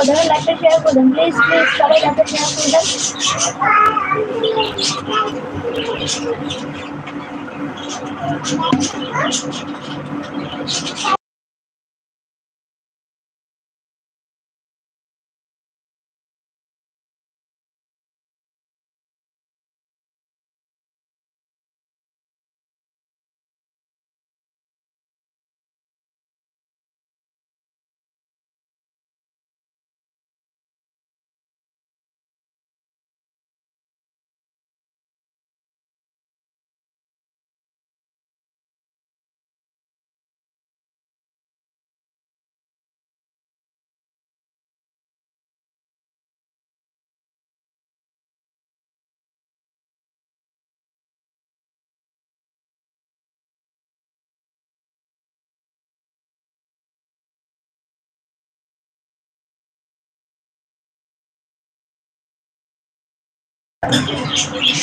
করে দেবেন লাইকটা শেয়ার করে দেন প্লিজ প্লিজ সবাই লাইকটা শেয়ার করে দেন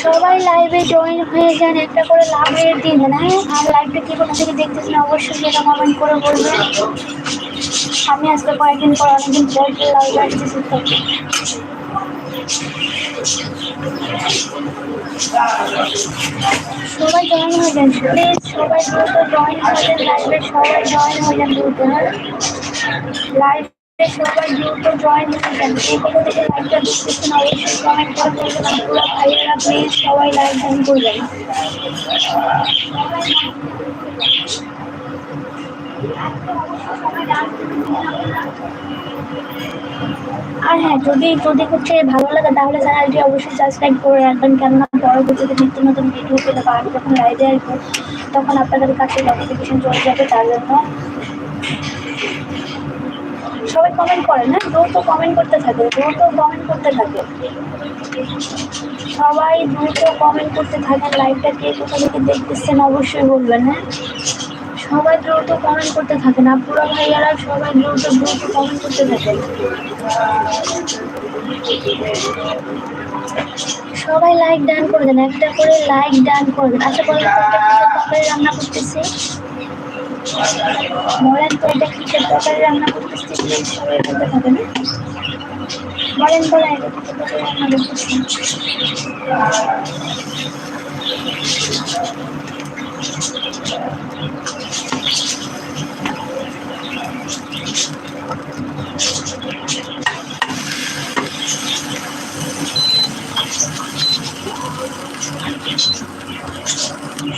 সবাই লাইভে জয়েন হয়ে যান, একটা করে লাভ দিন হ্যাঁ? আর লাইভটা কি কোথা থেকে দেখতেছেন, অবশ্যই সেটা কমেন্ট করে বলবেন। আমি আজকে কয়েকদিন পর অনেকদিন পর লাইভে আসতেছি সবাই জয়েন হয়ে যান প্লিজ সবাই দ্রুত জয়েন হয়ে যান লাইভে সবাই জয়েন হয়ে যান দ্রুত লাইভে আর হ্যাঁ যদি যদি হচ্ছে ভালো লাগে, তাহলে চ্যানেলটি অবশ্যই সাবস্ক্রাইব করে রাখবেন। কেননা পরবর্তীতে নিত্য নতুন ভিডিও বা আমি যখন লাইভে আসব, তখন আপনাদের কাছে নোটিফিকেশন চলে যাবে, তার জন্য সবাই কমেন্ট করেন না? দ্রুত কমেন্ট করতে থাকে দ্রুত কমেন্ট করতে থাকে। সবাই দ্রুত কমেন্ট করতে থাকেন লাইভটা কে কোথা থেকে দেখতেছেন অবশ্যই বলবেন হ্যাঁ? সবাই দ্রুত কমেন্ট করতে থাকেন আপুরা ভাইয়ারা সবাই দ্রুত দ্রুত কমেন্ট করতে থাকেন সবাই লাইক ডান করে দেন, একটা করে লাইক ডান করে দেন। কিসের তরকারি রান্না করতেছি। বলেন তো এটা কিসের তরকারি রান্না করতেছি সবাই থাকেন বলেন তো এটা কিসের তরকারি রান্না করতেছি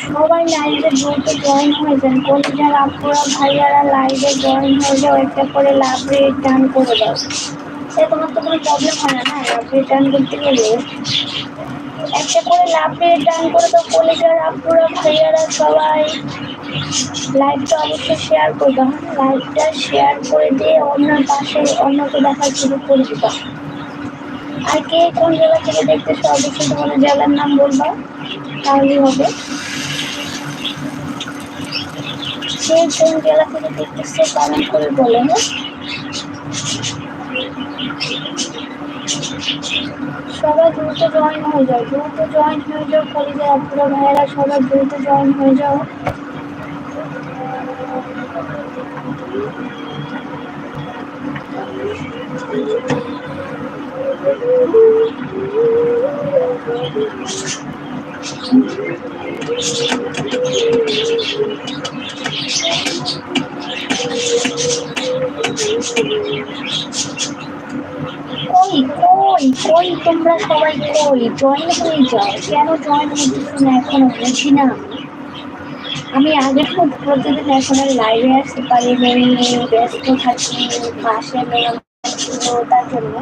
সবাই লাইভে দ্রুত জয়েন হয়ে যান কলিজার আপুরা ভাইয়ারা লাইভে জয়েন হয়ে যাও একটা করে লাভ রেট ডান করে দাও। এ, তোমার তো কোনো প্রবলেম হয় না না? লাভ রেট ডান করতে গেলে একটা করে লাভ রেট ডান করে দাও, কলিজার আপুরা, ভাইয়ারা সবাই। লাইভটা অবশ্যই শেয়ার করবে হ্যাঁ লাইভটা শেয়ার করে দিয়ে অন্য পাশে অন্যকে দেখার সুযোগ করে দিবা। আর কে কোন জায়গা থেকে দেখতেছো, অবশ্যই তোমাদের জায়গার নাম বলবা। তাহলেই হবে। কে কোন জেলা থেকে দেখতেছে কমেন্ট করে বলে হ্যাঁ সবাই দ্রুত জয়েন হয়ে যাও, দ্রুত জয়েন হয়ে যাও কলেজে আপুরা ভাইয়েরা সবাই দ্রুত জয়েন হয়ে যাও। কই কই কই তোমরা সবাই কই? জয়েন হয়ে যাও। কেন জয়েন হতেছো না এখনও? বুঝি না। আমি আগের খুব প্রতিদিন এখন আর লাইভে আসতে পারি নেই ব্যস্ত থাকি মেয়ে তার জন্য।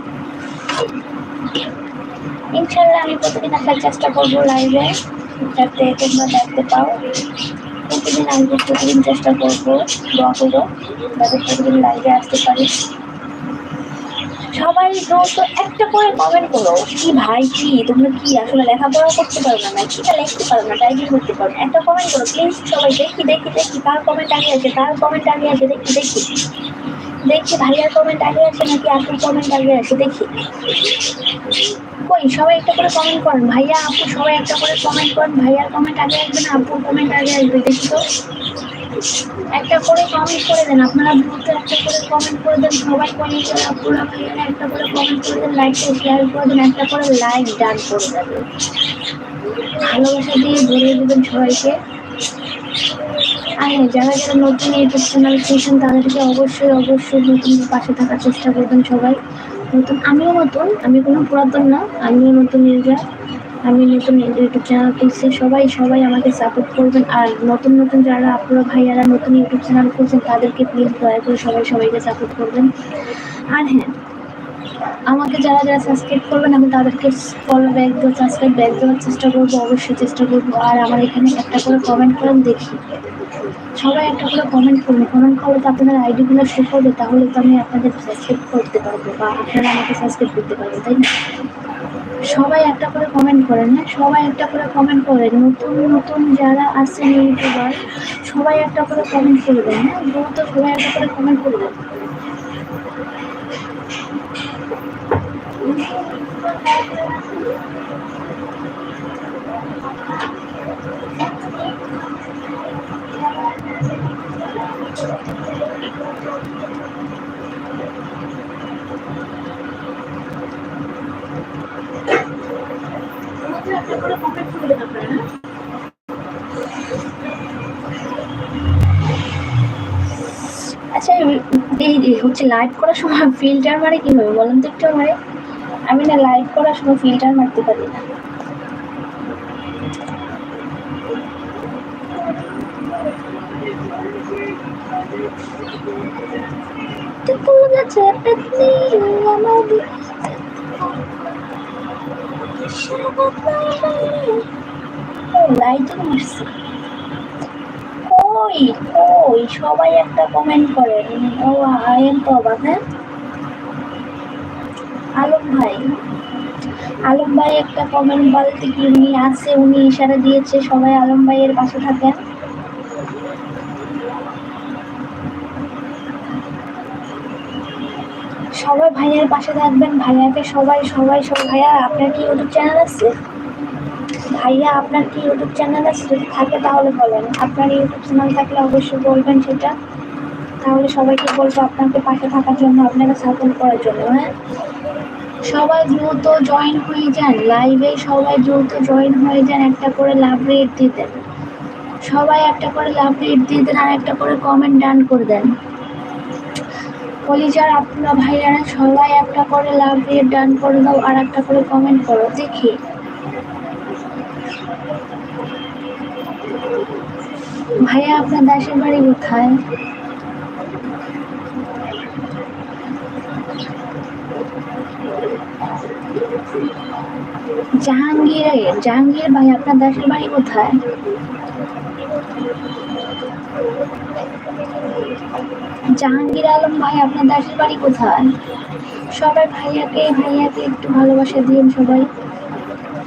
ইনশাল্লাহ আমি প্রতিদিন আসার চেষ্টা করব লাইভে যাতে তোমরা দেখতে পাও। প্রতিদিন আসব প্রতিদিন চেষ্টা করব, দোয়া করব, যাতে প্রতিদিন লাইভে আসতে পারি। সবাই তো একটা করে কমেন্ট করো, কি ভাই, কি? তোমরা কি আসলে লেখাপড়া করতে পারো না? কি এটা লিখতে পারো না? টাইপিং করতে পারো না? একটা কমেন্ট করো প্লিজ সবাই দেখি দেখি দেখি, কার কমেন্ট আগে আছে, কার কমেন্ট আগে আছে, দেখি দেখি। দেখি ভাইয়ার কমেন্ট আগে আছে নাকি আপুর কমেন্ট আগে আছে, দেখি। কই, সবাই একটা করে কমেন্ট করেন। ভাইয়া, আপু, সবাই একটা করে কমেন্ট করেন। ভাইয়ার কমেন্ট আগে আসবে না আপুর কমেন্ট আগে আসবে, দেখি তো। একটা করে কমেন্ট করে দেন, আপনারা দ্রুত একটা করে কমেন্ট করে দেন, সবাই কমেন্ট করে আপুরা ভাইয়ারা একটা করে কমেন্ট করে দেন লাইকটা শেয়ার করে দেন, একটা করে লাইক ডান করে দেবেন ভালোবাসা দিয়ে ভরিয়ে দেবেন সবাইকে। আর, যারা যারা নতুন চ্যানেল খুলছেন তাদেরকে অবশ্যই অবশ্যই নতুন পাশে থাকার চেষ্টা করবেন সবাই। নতুন আমিও নতুন, আমি কোনো পুরাতন না, আমিও নতুন ইউজার আমি নতুন ইউটিউব চ্যানেল খুলছি। সবাই সবাই আমাকে সাপোর্ট করবেন। আর নতুন নতুন যারা আপনারা ভাইয়ারা নতুন ইউটিউব চ্যানেল খুলছেন, তাদেরকে প্লিজ দয়া করে সবাই সবাইকে সাপোর্ট করবেন। আর হ্যাঁ আমাকে যারা যারা সাবস্ক্রাইব করবেন, আমি তাদেরকে ফলো ব্যাক দেওয়ার সাবস্ক্রাইব ব্যাক দেওয়ার চেষ্টা করব, অবশ্যই চেষ্টা করব। আর আমার এখানে একটা করে কমেন্ট করেন, দেখি। সবাই একটা করে কমেন্ট করুন। কমেন্ট করলে তো আপনাদের আইডিগুলো শো করবে তাহলে তো আমি আপনাদের সাবস্ক্রাইব করতে পারব বা আপনারা আমাকে সাবস্ক্রাইব করতে পারবেন, তাই না? সবাই একটা করে কমেন্ট করেন হ্যাঁ? সবাই একটা করে কমেন্ট করেন। নতুন নতুন যারা আছেন ইউটিউবার, সবাই একটা করে কমেন্ট করবেন হ্যাঁ? দ্রুত সবাই একটা করে কমেন্ট করবেন একটা করে কমেন্ট করবেন আপনারা হ্যাঁ? আচ্ছা এই হচ্ছে লাইভ করার সময় ফিল্টার মারে কি হবে? বলুন তো একটু আমারে। আমি না লাইভ করার সময় ফিল্টার মারতে পারি না। লাইট মারছে। কই কই সবাই একটা কমেন্ট করেন ও আয়েন তো অবাক হ্যাঁ? আলম ভাই। আলম ভাই একটা কমেন্ট বলতে কি উনি আছে, উনি ইশারা দিয়েছে, সবাই আলম ভাইয়ের পাশে থাকেন। সবাই ভাইয়ার পাশে থাকবেন, ভাইয়াকে সবাই সবাই সব ভাইয়া, আপনার কি ইউটিউব চ্যানেল আছে? ভাইয়া, আপনার কি ইউটিউব চ্যানেল আছে? যদি থাকে তাহলে বলেন। আপনার ইউটিউব চ্যানেল থাকলে অবশ্যই বলবেন সেটা। তাহলে সবাইকে বলব আপনাকে পাশে থাকার জন্য, আপনাকে সাপোর্ট করার জন্য হ্যাঁ? সবাই দ্রুত জয়েন হয়ে যান। লাইভে সবাই দ্রুত জয়েন হয়ে যান, একটা করে লাভ রেট দেন। সবাই একটা করে লাভ রেট দিয়ে দেন আর একটা করে কমেন্ট ডান করে দেন। কলিজার আপনারা ভাইয়ারা, সবাই একটা করে লাভ রেট ডান করে দাও আর একটা করে কমেন্ট করো, দেখি। ভাইয়া, আপনার দাসের বাড়ি কোথায়? জাহাঙ্গীর জাহাঙ্গীর ভাই, আপনার দেশের বাড়ি কোথায়? জাহাঙ্গীর আলম ভাই, আপনার দেশের বাড়ি কোথায়? সবাই ভাইয়াকে ভাইয়াকে একটু ভালোবাসা দিন সবাই।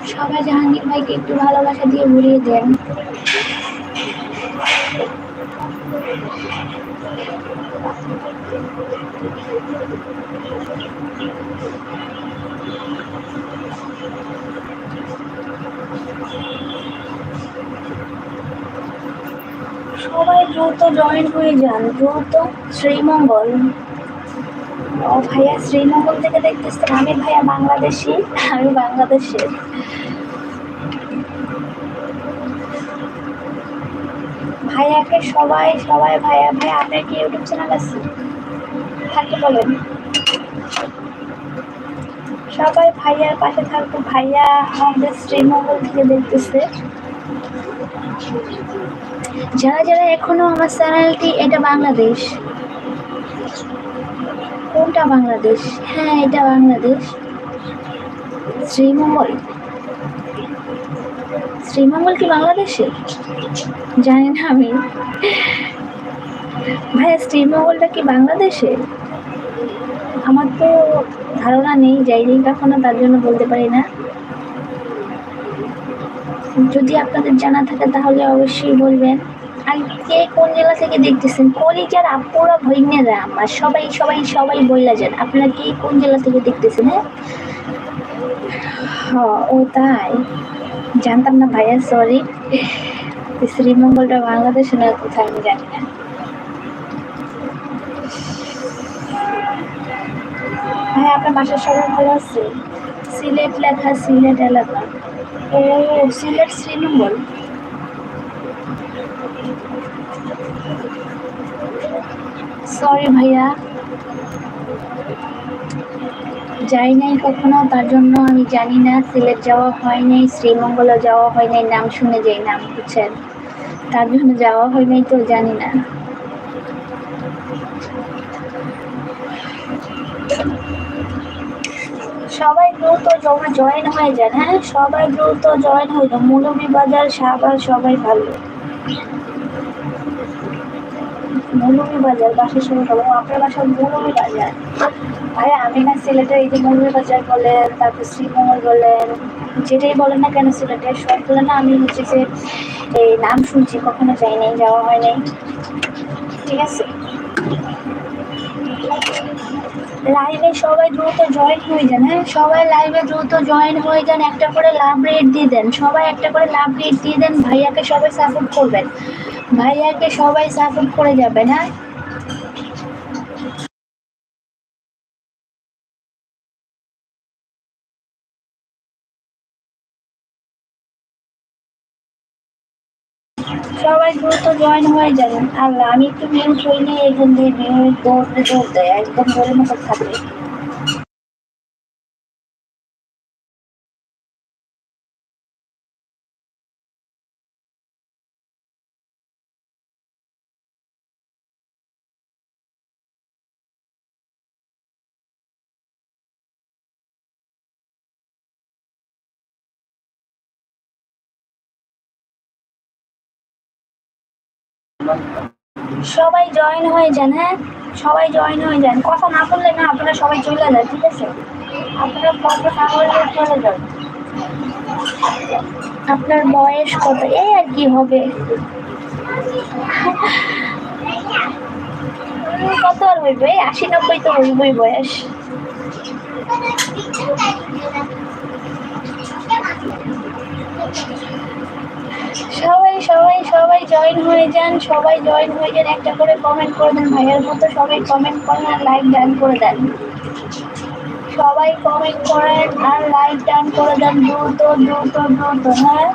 সবাই জাহাঙ্গীর ভাইকে একটু ভালোবাসা দিয়ে ঘুরিয়ে দেন। দ্রুত জয়েন হয়ে যান, দ্রুত শ্রীমঙ্গল। ও ভাইয়া, শ্রীমঙ্গল থেকে দেখতেছেন, আমি ভাইয়া বাংলাদেশি, আমি বাংলাদেশের। ভাইয়াকে সবাই সবাই ভাইয়া ভাইয়া, আপনার কি ইউটিউব চ্যানেল আছে? থাকতে বলেন। সবাই ভাইয়ার পাশে থাকব ভাইয়া আমাদের শ্রীমঙ্গল থেকে দেখতেছে। যারা যারা এখনও আমার চ্যানেলটি, এটা বাংলাদেশ। কোনটা বাংলাদেশ? হ্যাঁ এটা বাংলাদেশ। শ্রীমঙ্গল। শ্রীমঙ্গল কি বাংলাদেশে? জানি না আমি। ভাইয়া, শ্রীমঙ্গলটা কি বাংলাদেশে? আমার তো ধারণা নেই যাইনি কখনো তার জন্য বলতে পারি না। যদি আপনাদের জানা থাকে তাহলে অবশ্যই বলবেন। আর কে কোন জেলা থেকে দেখতেছেন? কলিজার আপুরা ভৈন্যেরা আমার সবাই সবাই সবাই বললা যান। আপনারা কে কোন জেলা থেকে দেখতেছেন হ্যাঁ? ও তাই। জানতাম না ভাইয়া সরি শ্রীমঙ্গলটা বাংলাদেশে না, কোথায় আমি জানি না। ভাই আপনার বাসার সবাই ভালো আছে? সিলেট লেখা, সিলেট এলাকা। ও, সিলেট শ্রীমঙ্গল সরি ভাইয়া। যাই নাই কখনো, তার জন্য আমি জানি না, সিলেট যাওয়া হয় নাই, শ্রীমঙ্গলও যাওয়া হয় নাই, নাম শুনে যাই নাম বুঝছেন। তার জন্য যাওয়া হয় নাই তো জানি না। সবাই দ্রুত জয়েন হয়ে যান হ্যাঁ? সবাই দ্রুত জয়েন হয়ে যান মৌলভী বাজার সাবার সবাই ভালো। মৌলভী বাজার, বাসার সবাই। ভালো আপনার বাসা মৌলভী বাজার। ভাই আমি না সিলেটের এই যে মৌলভী বাজার বলেন, তারপর শ্রীমঙ্গল বলেন, যেটাই বলেন না কেন সিলেটের সবগুলো না আমি হচ্ছে যে এই নাম শুনছি, কখনো যাই নাই যাওয়া হয় নাই ঠিক আছে? লাইভে সবাই দ্রুত জয়েন হয়ে যান হ্যাঁ? সবাই লাইভে দ্রুত জয়েন হয়ে যান, একটা করে লাভ রেট দিয়ে দেন। সবাই একটা করে লাভ রেট দিয়ে দেন, ভাইয়াকে সবাই সাপোর্ট করবেন। ভাইয়াকে সবাই সাপোর্ট করে যাবেন হ্যাঁ? সবাই দ্রুত জয়েন হয়ে যাবেন। আল্লাহ, আমি একটু মিউট হইলে এখান দিয়ে মিউট দৌড়তে দৌড়তে একদম ধরে মতো থাকবে সবাই জয়েন হয়ে যান হ্যাঁ? সবাই জয়েন হয়ে যান। কথা না বললে না, আপনারা সবাই চলে যান, ঠিক আছে? আপনারা কথা না বললে চলে যান। আপনার বয়স কত? এই আর কি হবে? কত আর হইবে? এই আশি নব্বই তো হইবই বয়স। সবাই সবাই সবাই জয়েন হয়ে যান, সবাই জয়েন হয়ে যান, একটা করে কমেন্ট করে দেন, ভাইয়ের মতো সবাই কমেন্ট করেন আর লাইক ডান করে দেন। সবাই কমেন্ট করেন আর লাইক ডান করে দেন, দ্রুত দ্রুত দ্রুত হ্যাঁ?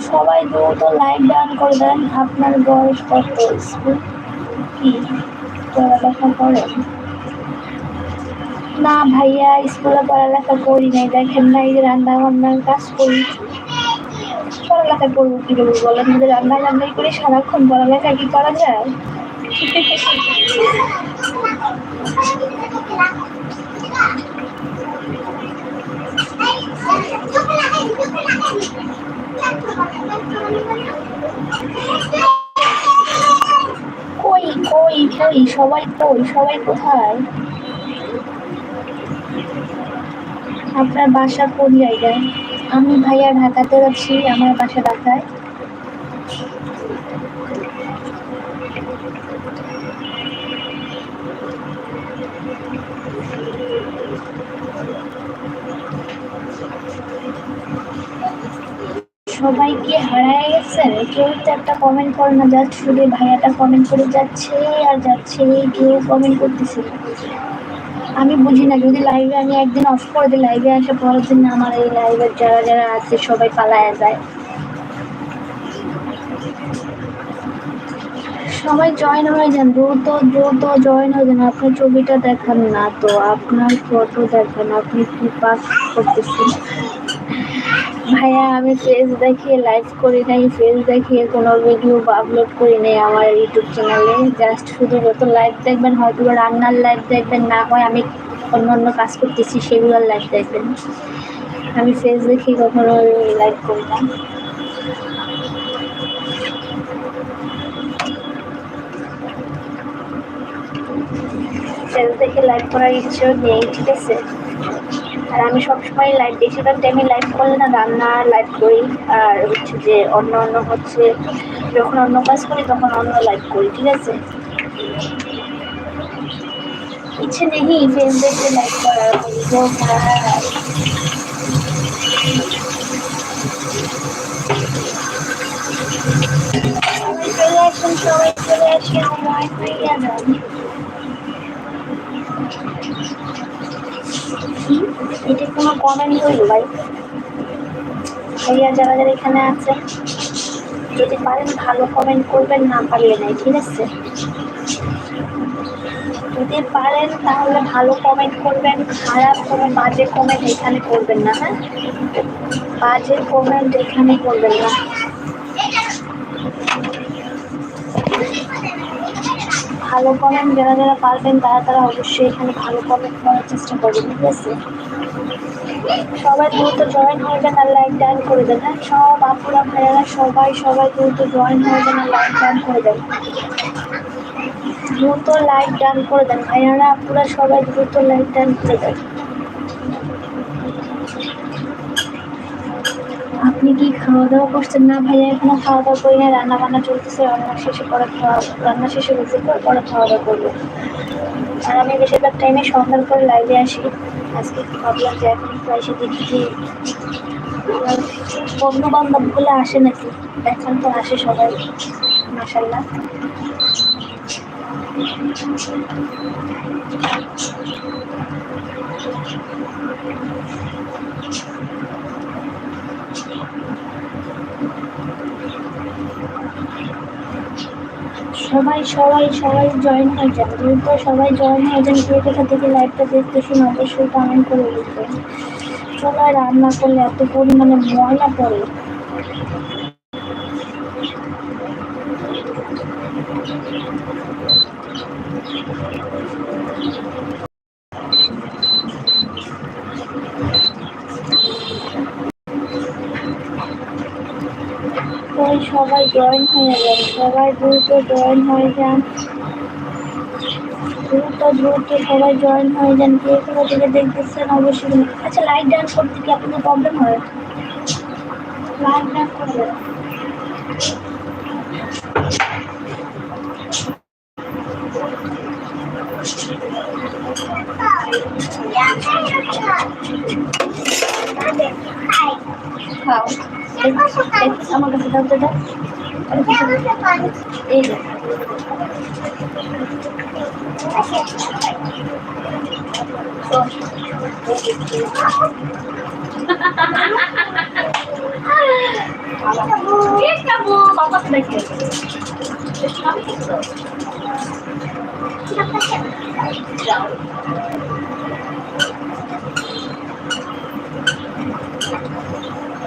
সবাই দ্রুত লাইক ডান করে দেন। আপনার বয়স কত? স্কুল কি? পড়ালেখা করেন? না ভাইয়া, স্কুলে পড়ালেখা করি নাই। দেখেন না, এই রান্না বান্নার কাজ করি। পড়ালেখা করব কি করব বলেন যদি রান্না বান্নাই করি সারাক্ষণ পড়ালেখা কি করা যায়? কই কই কই, সবাই কই, সবাই কোথায়? আপনার বাসা কোন জায়গায়? আমি ভাইয়া ঢাকাতে আছি, আমার বাসা ঢাকায় সবাই কি হারায় গেছেন কেউ তো একটা কমেন্ট করে না জাস্ট শুধু ভাইয়াটা কমেন্ট করে যাচ্ছে আর যাচ্ছে, কেউ কমেন্ট করতেছে। আমি বুঝি না, যদি লাইভে আমি একদিন অফ করে দিই লাইভে আসে পরের দিন আমার এই লাইভের যারা যারা আছে সবাই পালায় যায়। সবাই জয়েন হয়ে যান দ্রুত দ্রুত জয়েন হয়ে যান, আপনার ছবিটা দেখান না তো, আপনার ফটো দেখান, আপনি কি পাস করতেছেন? ভাইয়া, আমি ফেস দেখিয়ে লাইভ করি নাই, ফেস দেখিয়ে কোনো ভিডিও আপলোড করি নাই আমার ইউটিউব চ্যানেলে জাস্ট শুধু যত লাইভ দেখবেন হয়তো রান্নার লাইভ দেখবেন, না হয় আমি অন্য অন্য কাজ করতেছি, সেগুলোর লাইভ দেখবেন। আমি ফেস দেখিয়ে কখনো লাইভ করি না। ফেস দেখে লাইভ করার ইচ্ছেও নেই, ঠিক আছে? আর আমি সবসময় লাইভ বেশিরভাগ টাইমে লাইভ করলে না, রান্না লাইভ করি। আর হচ্ছে যে অন্য অন্য হচ্ছে, যখন অন্য কাজ করি, তখন অন্য লাইভ করি, ঠিক আছে? ইচ্ছে নেই ফেস দেখে লাইভ করার চলে আসুন, সবাই চলে আসে, আমার যান এটা কোনো কমেন্ট হইল ভাই? ভাইয়া যারা যারা এখানে আছে, যদি পারেন ভালো কমেন্ট করবেন, না পারলে নাই, ঠিক আছে? যদি পারেন তাহলে ভালো কমেন্ট করবেন, খারাপ কোনো বাজে কমেন্ট এখানে করবেন না হ্যাঁ? বাজে কমেন্ট এখানে করবেন না। ভালো কমেন্ট যারা যারা পারবেন তারা তারা অবশ্যই এখানে ভালো কমেন্ট করার চেষ্টা করবেন, ঠিক আছে? সবাই দ্রুত জয়েন হয়ে যান আর লাইক ডান করে দেন হ্যাঁ? সব আপুরা, ভাইয়ারা, সবাই সবাই দ্রুত জয়েন হয়ে যান আর লাইক ডান করে দেন। দ্রুত লাইক ডান করে দেন, ভাইয়ারা, আপুরা, সবাই দ্রুত লাইক ডান করে দেন। আপনি কি খাওয়া দাওয়া করছেন? না ভাইয়া, এখনও খাওয়া দাওয়া করি না রান্না বান্না চলতেছে, রান্না শেষে পরে খাওয়া, রান্না শেষে হয়েছে, পর পরে খাওয়া দাওয়া করব। আর আমি বেশিরভাগ টাইমে সন্ধ্যার পরে লাইভে আসি। আজকে ভাবলাম যে এখন এসে দেখি যে বন্ধু বান্ধবগুলো আসে নাকি? এখন তো আসে সবাই মাসাল্লাহ সবাই সবাই সবাই জয়েন হয়ে যান। দ্রুত সবাই জয়েন হয়ে যান কে কোথা থেকে লাইভটা দেখতেছেন অবশ্যই কমেন্ট করে দিবেন সবাই রান্না করলে এত পরিমাণে ময়লা পড়ে তাই সবাই জয়েন হয়ে যান সবাই দ্রুত জয়েন হয়ে যান। দ্রুত দ্রুত সবাই জয়েন হয়ে যান। কে কোথা থেকে দেখতেছেন? অবশ্যই আচ্ছা লাইট ডান্স করতে কি আপনাদের প্রবলেম হয়? লাইট ডান্স এই- এই- আমার কাছে দাও তো দাও এই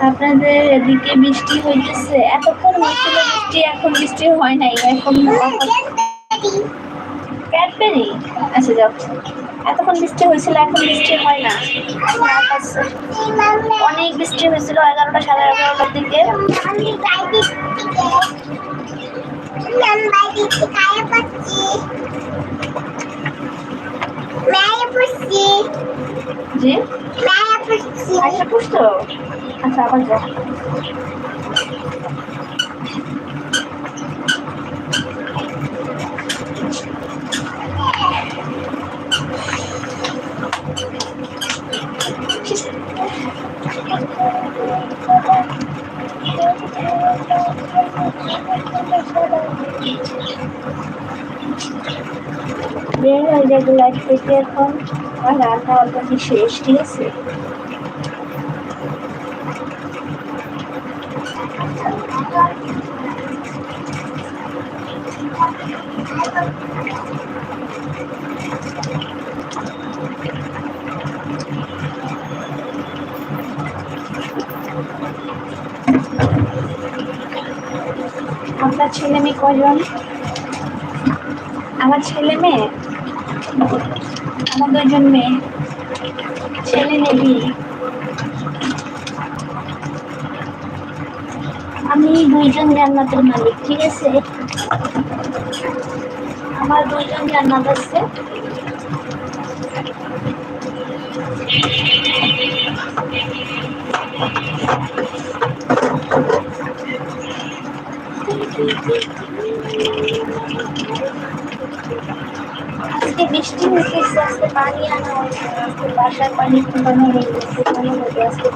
আপনাদের এদিকে বৃষ্টি হইতেছে। এতক্ষণ হয়েছিল বৃষ্টি, এখন বৃষ্টি হয় নাই। এখন ক্যাডবেরি আচ্ছা যাও। এতক্ষণ বৃষ্টি হয়েছিল এখন বৃষ্টি হয় না। অনেক বৃষ্টি হয়েছিল এগারোটা সাড়ে এগারোটার দিকে। জি আচ্ছা পুষতো আচ্ছা আবার যাও থেকে আর শেষ আপনার ছেলে মেয়ে কজন? আমার ছেলে মেয়ে? আমার দুজন মেয়ে, ছেলে নেবি আমি দুইজন জান্নাতের মালিক, ঠিক আছে? আমার দুইজন জান্নাত আছে। আজকে বৃষ্টি হয়েছে আজকে পানি আনা হয়েছে বাসার পানি ফুটানো হয়ে গেছে ভালো হবে আজকে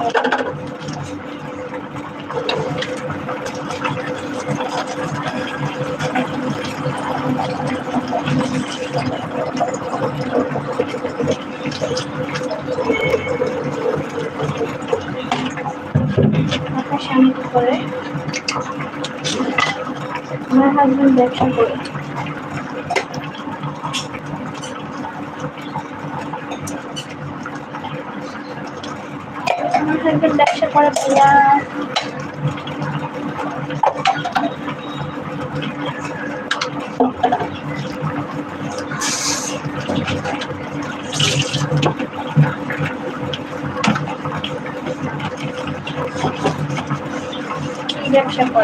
করে? আমার হাজবেন্ড ব্যবসা করে। nagtimpla siya para kaya Hindi siya. po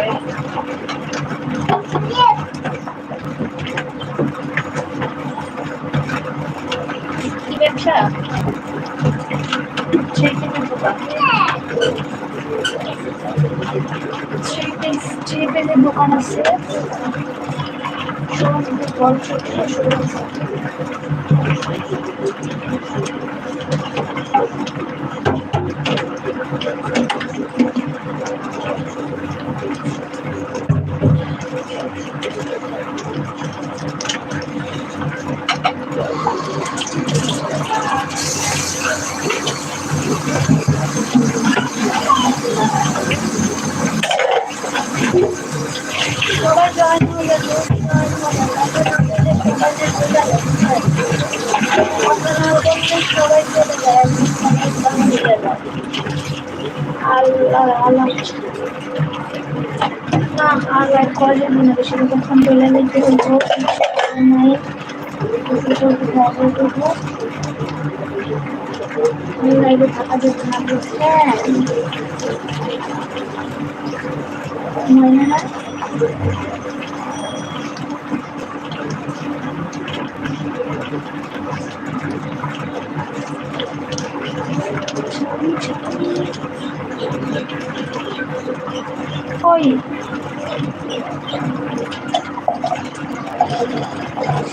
চিকেনের দোকান আছে। বড় ছোট বেশি কখন চলে যেতে হইব নাই লাইভে থাকা যেত না বুঝছেন মনে হয় ওই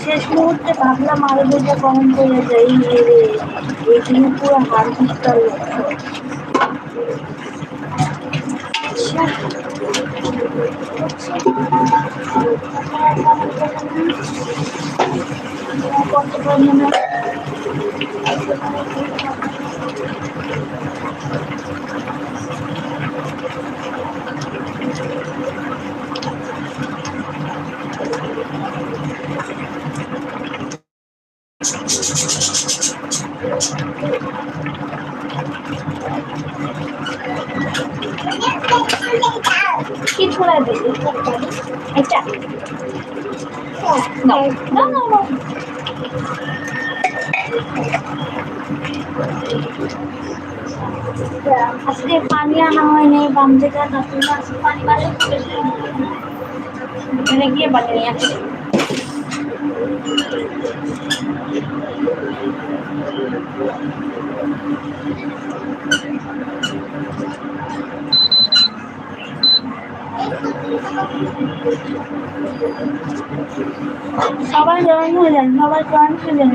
শেষ মুহূর্তে ভাবলাম আরও দুটো কমেন্ট করে যাই রে পুরো হার পিস্তার লক্ষ্য কত কি ছোড়া দিবি এটা না না না না আজকে পানি আনা আজকে পানি বাসে এখানে গিয়ে পানি নিয়ে আসি। সবাই জয়েন হয়ে যান, সবাই জয়েন হয়ে যান।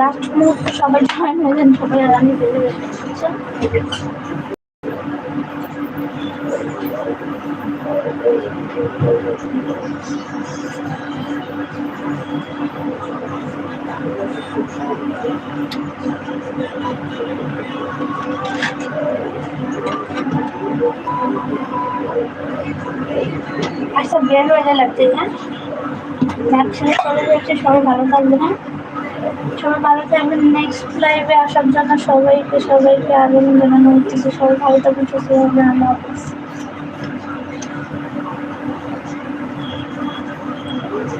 লাস্ট মুহূর্তে সবাই জয়েন হয়ে যান, সবাই বেরিয়ে যাচ্ছি। আচ্ছা বের হয়ে লাগছে হ্যাঁ? ভ্যাকসিনে চলে যাচ্ছে, সবাই ভালো থাকবে হ্যাঁ? সবাই ভালো থাকবেন নেক্সট লাইভে আসার জন্য সবাইকে সবাইকে আবেদন জানানো হচ্ছে, সবাই ভালো থাকবেন সুস্থ থাকবেন আল্লাহ হাফিজ।